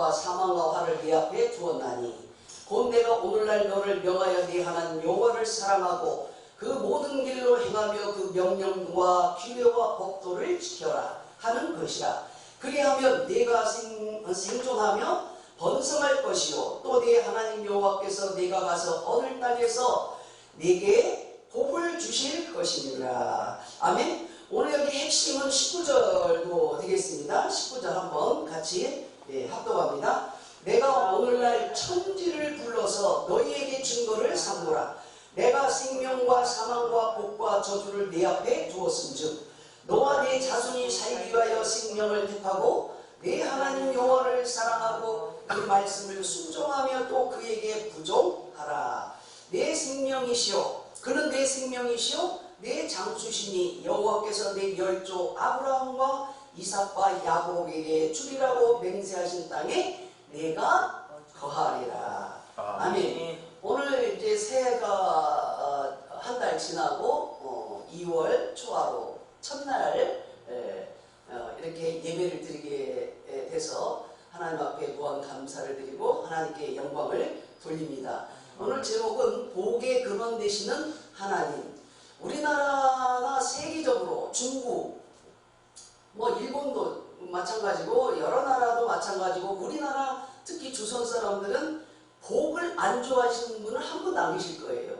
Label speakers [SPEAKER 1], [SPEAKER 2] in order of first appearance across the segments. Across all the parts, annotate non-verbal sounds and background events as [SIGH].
[SPEAKER 1] 복과 사망과 화를 네 앞에 두었나니 곧 내가 오늘날 너를 명하여 네 하나님 여호와를 사랑하고 그 모든 길로 행하며 그 명령과 규례와 법도를 지켜라 하는 것이라. 그리하면 네가 생, 생존하며 번성할 것이요 또 네 하나님 여호와께서 네가 가서 어느 땅에서 네게 복을 주실 것이니라. 아멘. 오늘 여기 핵심은 19절도 되겠습니다. 19절 한번 같이 예, 합독합니다. 내가 오늘날 천지를 불러서 너희에게 증거를 삼노라. 내가 생명과 사망과 복과 저주를 네 앞에 두었음즉 너와 네 자손이 살기 위하여 생명을 택하고 네 하나님 여호와를 사랑하고 그 말씀을 순종하며 또 그에게 부종하라. 내 생명이시오 그는 내 생명이시오 내 장수시니 여호와께서 내 열조 아브라함과 이삭과 야곱에게 주리라고 맹세하신 땅에 내가 거하리라 아 멘. 오늘 이제 새해가 한 달 지나고 어, 2월 초하루 첫날 에, 어, 이렇게 예배를 드리게 에, 돼서 하나님 앞에 무한 감사를 드리고 하나님께 영광을 돌립니다. 오늘 제목은 복의 근원 되시는 하나님. 우리나라나 세계적으로 중국, 뭐 일본도 마찬가지고 여러 나라도 마찬가지고 우리나라 특히 조선 사람들은 복을 안 좋아하시는 분은 한안 계실 거예요.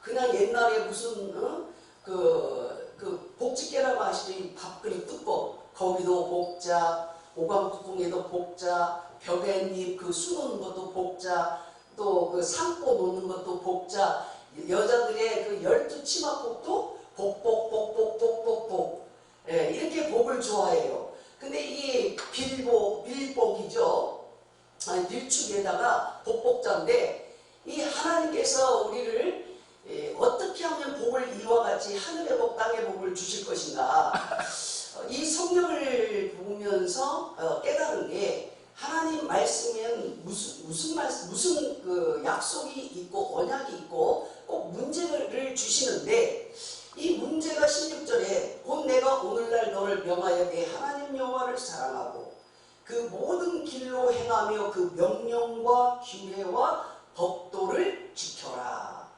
[SPEAKER 1] 그냥 옛날에 무슨 어? 그, 그 복지개라고 아시죠? 이 밥그릇 뚜껑 거기도 복자 오광뚜껑에도 복자 벽에잎 그 수놓는 것도 복자 또 그 상포 놓는 것도 복자 여자들의 그 열두 치마복도 복복복복복복복 예, 이렇게 복을 좋아해요. 근데 이 빌복 빌복이죠. 아니, 밀축에다가 복복자인데 이 하나님께서 우리를 예, 어떻게 하면 복을 이와 같이 하늘의 복 땅의 복을 주실 것인가 어, 이 성경을 보면서 어, 깨달은 게 하나님 말씀엔 무슨 무슨 말씀 무슨 그 약속이 있고 언약이 있고 꼭 문제를 주시는데 이 문제가 16절에 곧 내가 오늘날 너를 명하여 내 하나님 여호와를 사랑하고 그 모든 길로 행하며 그 명령과 규례와 법도를 지켜라.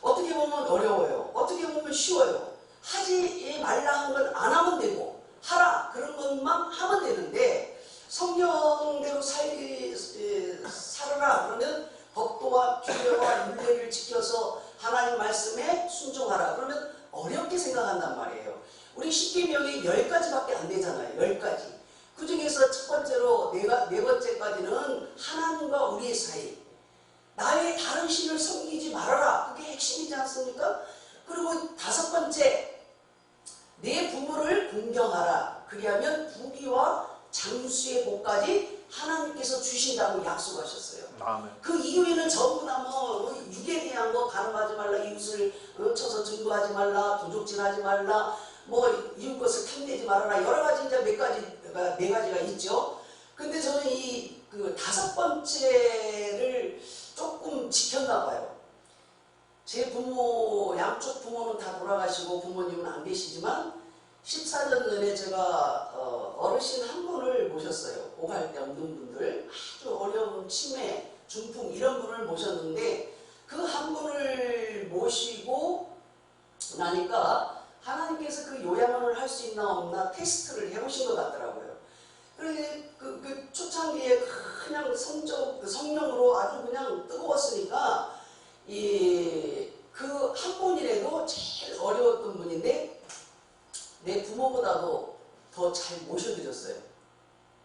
[SPEAKER 1] 어떻게 보면 어려워요. 어떻게 보면 쉬워요. 하지 말라 한 건 안 하면 되고 하라 그런 것만 하면 되는데 성경대로 살기 에, 살아라 그러면 법도와 규례와 윤례를 지켜서 하나님 말씀에 순종하라 그러면 어렵게 생각한단 말이에요. 우리 십계명이 열 가지밖에 안 되잖아요. 열 가지. 그 중에서 첫 번째로 네가 네 번째까지는 하나님과 우리의 사이. 나의 다른 신을 섬기지 말아라. 그게 핵심이지 않습니까? 그리고 다섯 번째, 내 부모를 공경하라. 그리하면 부귀와 장수의 복까지 하나님께서 주신다고 약속하셨어요.
[SPEAKER 2] 아멘.
[SPEAKER 1] 그 이후에는 전부 다 뭐 육에 대한 거 가늠하지 말라, 이웃을 어, 쳐서 증거하지 말라, 도적질하지 말라, 뭐 이웃 것을 탐내지 말아라 여러 가지 이제 몇 가지가 네 가지가 있죠. 근데 저는 이 그 다섯 번째를 조금 지켰나 봐요. 제 부모 양쪽 부모는 다 돌아가시고 부모님은 안 계시지만 14년 전에 제가 어, 어르신 한 분을 모셨어요. 오갈 데 없는 분들 아주 어려운 치매, 중풍 이런 분을 모셨는데 그 한 분을 모시고 나니까 하나님께서 그 요양원을 할 수 있나 없나 테스트를 해보신 것 같더라고요. 그래 그, 그 초창기에 그냥 성적 그 성령으로 아주 그냥 뜨거웠으니까 이 그 한 분이라도 제일 어려웠던 분인데 내 부모보다도 더 잘 모셔드렸어요.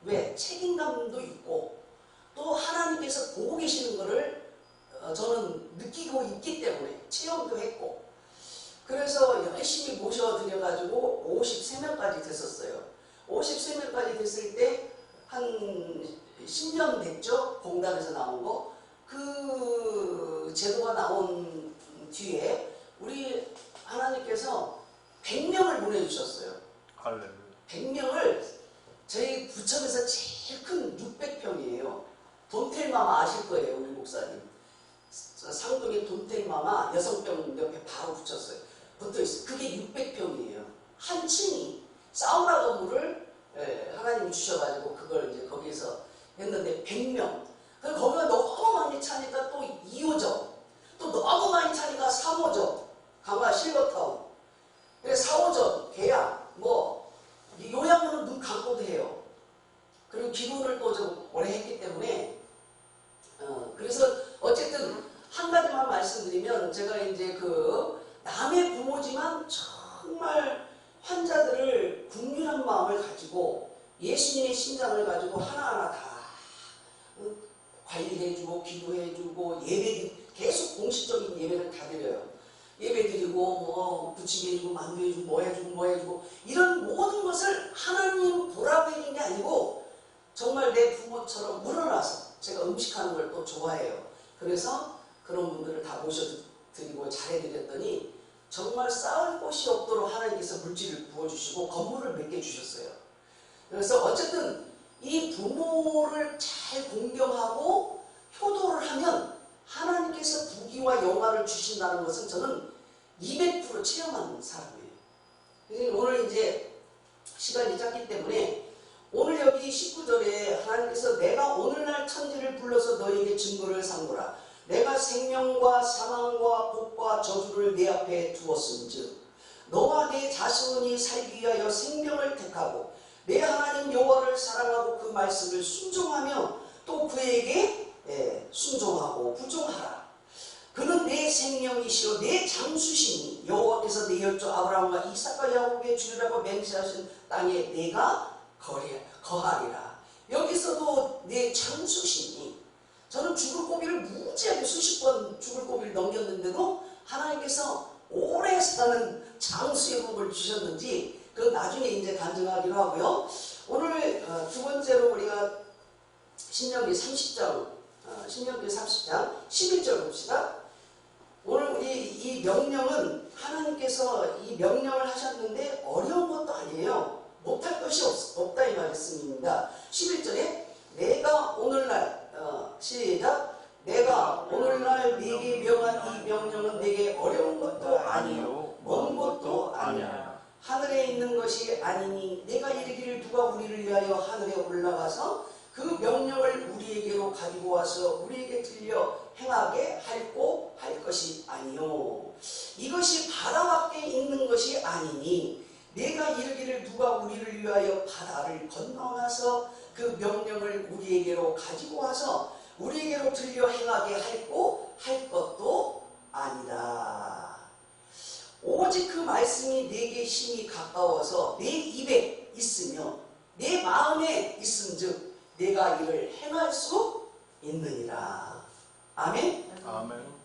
[SPEAKER 1] 왜 책임감도 있고 또 하나님께서 보고 계시는 것을 어, 저는 느끼고 있기 때문에 체험도 했고 그래서 열심히 모셔드려가지고 53명까지 됐었어요. 53명까지 됐을 때 한 10년 됐죠? 공단에서 나온 거. 그 제도가 나온 뒤에 우리 하나님께서 100명을 보내주셨어요.
[SPEAKER 2] 할렐루야.
[SPEAKER 1] 100명을 저희 부천에서 제일 큰 600평이에요. 돈텔마마 아실 거예요, 우리 목사님. 상동에 돈텔마마 여성병 옆에 바로 붙였어요. 붙어 있어요. 그게 600평이에요. 한 층이 사우나 건물을 예, 하나님 하나님 주셔가지고 그걸 이제 거기서 했는데 100명. 그 거기가 너무 많이 차니까 또 2호점. 또 너무 많이 차니까 3호점. 강화 실버타운. 그래서 4호점, 계약, 뭐, 이 요양원은 눈 감고도 해요. 그리고 기도를 또 좀 오래 했기 때문에, 어, 그래서 어쨌든 한 가지만 말씀드리면 제가 이제 그 남의 부모지만 정말 환자들을 국률한 마음을 가지고 예수님의 심장을 가지고 하나하나 다 어, 관리해주고 기도해주고 예배 계속 공식적인 예배를 다 드려요. 예배 드리고 뭐 부치게 해주고 만두 해주고 뭐 해주고 뭐 해주고 이런 모든 것을 하나님 해준 게 아니고 정말 내 부모처럼 물어나서 제가 음식하는 걸 또 좋아해요. 그래서 그런 분들을 다 모셔드리고 잘해드렸더니 정말 쌓을 곳이 없도록 하나님께서 물질을 부어주시고 건물을 몇 개 주셨어요. 그래서 어쨌든 이 부모를 잘 공경하고 효도를 하면 하나님께서 부귀와 영화를 주신다는 것은 저는 200% 체험한 사람이에요. 오늘 이제 시간이 짧기 때문에 오늘 여기 19절에 하나님께서 내가 오늘날 천지를 불러서 너에게 증거를 삼고라. 내가 생명과 사망과 복과 저주를 내 앞에 두었은즉 너와 내 자손이 살기 위하여 생명을 택하고 내 하나님 여호와를 사랑하고 그 말씀을 순종하며 또 그에게 예, 순종하고 부종하라. 그는 내 생명이시요 내 장수시니 여호와께서 내 열조 아브라함과 이삭과 야곱에게 주리라고 맹세하신 땅에 내가 거리, 거하리라. 여기서도 내 장수시니 저는 죽을 고비를 무지하게 수십 번 죽을 고비를 넘겼는데도 하나님께서 오래 사는 장수의 복을 주셨는지 그 나중에 이제 간증하기로 하고요. 오늘 어, 두 번째로 우리가 신명기 30장, 어, 신명기 30장 11절 봅시다. 오늘 우리 이 명령은 하나님께서 이 명령을 하셨는데 어려운 것도 아니에요. 못할 것이 없, 없다 이 말씀입니다. 11절에 내가 오늘날 어, 시작 내가 오늘날 네게 명한 이 명령은 네게 어려운 것도 아니요 먼 것도 아니야 하늘에 있는 것이 아니니 내가 이르기를 누가 우리를 위하여 하늘에 올라가서 그 명령을 우리에게로 가지고 와서 우리에게 들려 행하게 할고 할 것이 아니요 이것이 바다 밖에 있는 것이 아니니 내가 이르기를 누가 우리를 위하여 바다를 건너가서 그 명령을 우리에게로 가지고 와서 우리에게로 들려 행하게 할고 할 것도 아니다. 오직 그 말씀이 내게 힘이 가까워서 내 입에 있으며 내 마음에 있음즉 내가 이를 행할 수 있느니라. 아멘.
[SPEAKER 2] 아멘.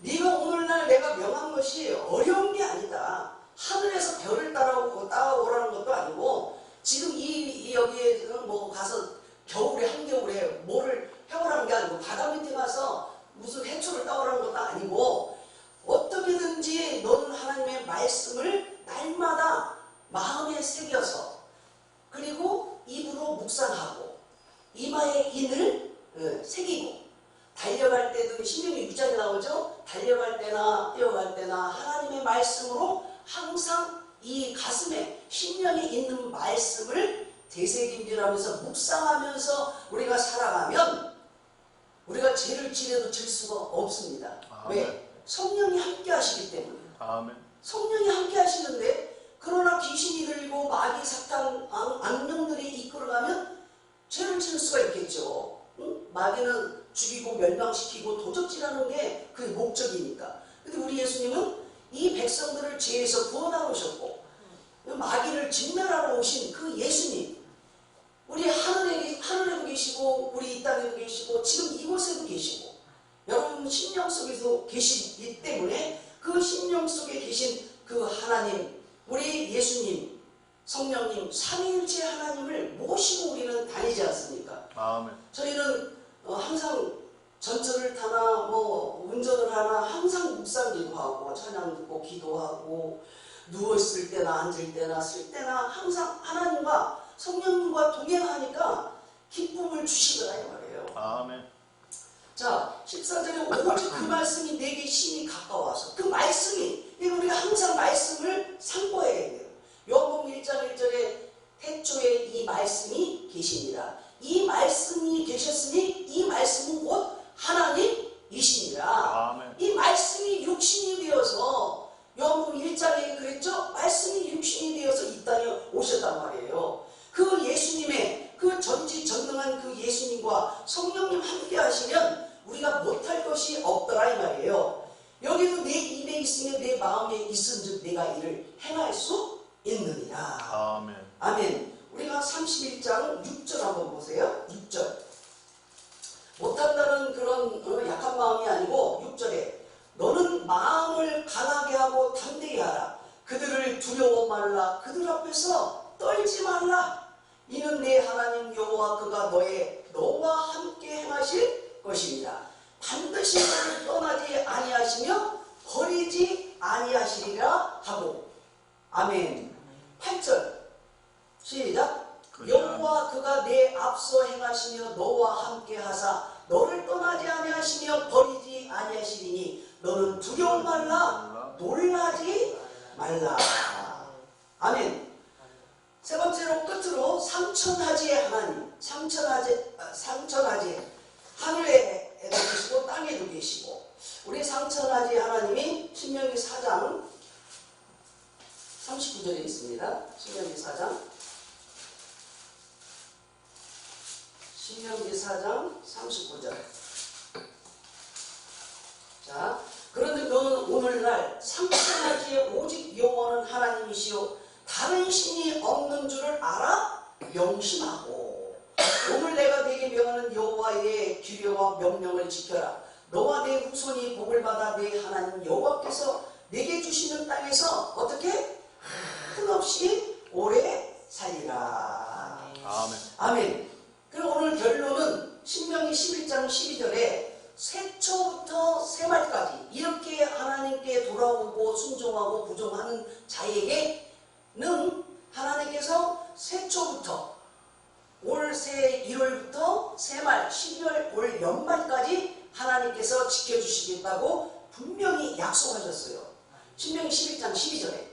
[SPEAKER 1] 네가 오늘날 내가 명한 것이 어려운 게 아니다. 하늘에서 별을 따라오고 따라오라는 것도 아니고 지금 이, 이 여기에는 뭐 가서 겨울에 한겨울에 뭐를 해오라는 게 아니고 바다 밑에 가서 무슨 해초를 따오라는 것도 아니고 어떻게든지 너는 하나님의 말씀을 날마다 마음에 새겨서 그리고 입으로 묵상하고 이마에 인을 어, 새기고 달려갈 때도 신명이 6장에 나오죠. 달려갈 때나 뛰어갈 때나 하나님의 말씀으로 항상 이 가슴에 신령이 있는 말씀을 되새김질하면서 묵상하면서 우리가 살아가면 우리가 죄를 지려도 질 수가 없습니다.
[SPEAKER 2] 아멘.
[SPEAKER 1] 왜? 성령이 함께 하시기 때문에.
[SPEAKER 2] 아멘.
[SPEAKER 1] 성령이 함께 하시는데 그러나 귀신이 들리고 마귀 사탄 악- 악령들이 이끌어가면 죄를 지을 수가 있겠죠. 응? 마귀는 죽이고 멸망시키고 도적질하는 게 그 목적이니까. 근데 우리 예수님은 이 백성들을 죄에서 구원하러 오셨고 마귀를 진멸하러 오신 그 예수님 우리 하늘에 하늘에도 계시고 우리 이 땅에도 계시고 지금 이곳에도 계시고 여러분 심령 속에서 계시기 때문에 그 심령 속에 계신 그 하나님 우리 예수님 성령님 삼위일체 하나님을 모시고 우리는 다니지 않습니까?
[SPEAKER 2] 아멘.
[SPEAKER 1] 저희는 어, 항상 전철을 타나 뭐 운전을 하나 항상 묵상 기도하고 찬양 듣고 기도하고 누워있을 때나 앉을 때나 쓸 때나 항상 하나님과 성령님과 동행하니까 기쁨을 주시더라 이 말이에요.
[SPEAKER 2] 아멘.
[SPEAKER 1] 자 14절에 오직 그 말씀이 내게 힘이 가까워서 그 말씀이 우리가 항상 말씀을 상고해야 돼요. 요한복음 1장 1절에 태초에 이이 말씀이 계십니다. 이 말씀이 계셨으니 이 말씀은 곧 하나님이십니다.
[SPEAKER 2] 아멘.
[SPEAKER 1] 이 말씀이 육신이 되어서 요한복음 1장에 그랬죠? 말씀이 되어서 이 땅에 오셨단 말이에요. 그 예수님의 그 전지전능한 그 예수님과 성령님 함께 하시면 우리가 못할 것이 없더라 이 말이에요. 여기도 내 입에 있으며 내 마음에 있은즉 내가 이를 행할 수 있느니라.
[SPEAKER 2] 아멘.
[SPEAKER 1] 아멘. 우리가 31장 6절 한번 보세요. 6절. 못한다는 그런 어, 약한 마음이 아니고 6절에 너는 마음을 강하게 하고 담대히 하라. 그들을 두려워 말라. 그들 앞에서 떨지 말라. 이는 내 하나님 여호와 그가 너의 너와 함께 행하실 것입니다. 반드시 너를 떠나지 아니하시며 버리지 아니하시리라 하고 아멘. 8절 시작. 여호와 그가 내 앞서 행하시며 너와 함께 하사 너를 떠나지 아니하시며 버리지 아니하시리니 너는 두려워 말라 놀라지 말라. 아멘. 세 번째로 끝으로 삼천하지의 하나님, 삼천하지, 아, 삼천하지 하늘에도 계시고 땅에도 계시고 우리 삼천하지 하나님이 신명기 4장 39절에 있습니다. 신명기 4장 신명기 4장 39절 자 그런데 너는 오늘날 삼천하지의 오직 여호와는 하나님이시요 다른 신이 없는 줄을 알아? 명심하고. 오늘 내가 네게 명하는 여호와의 규례와 명령을 지켜라. 너와 내 후손이 복을 받아 내 하나님 여호와께서 내게 주시는 땅에서 어떻게? 한없이 오래 살리라.
[SPEAKER 2] 아멘.
[SPEAKER 1] 아멘. 그리고 오늘 결론은 신명기 11장 12절에 새초부터 새말까지 이렇게 하나님께 돌아오고 순종하고 부종하는 자에게는 하나님께서 새초부터 올 새 1월부터 새말 12월 올 연말까지 하나님께서 지켜주시겠다고 분명히 약속하셨어요. 신명기 11장 12절에.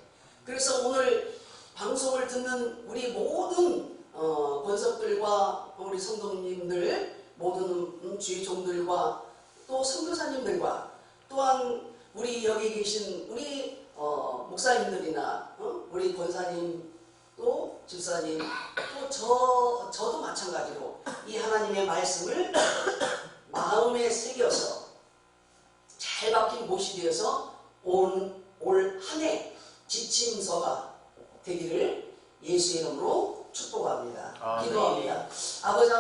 [SPEAKER 1] 그래서 오늘 방송을 듣는 우리 모든 어, 권석들과 우리 성도님들 모든 음, 주의 종들과 또 선교사님들과 또한 우리 여기 계신 우리 어, 목사님들이나 어? 우리 권사님 또 집사님 또 저 저도 마찬가지로 이 하나님의 말씀을 [COUGHS] 마음에 새겨서 잘 박힌 못이 되어서 올 한 해 지침서가 되기를 예수의 이름으로 축복합니다.
[SPEAKER 2] 아멘.
[SPEAKER 1] 기도합니다. 아버지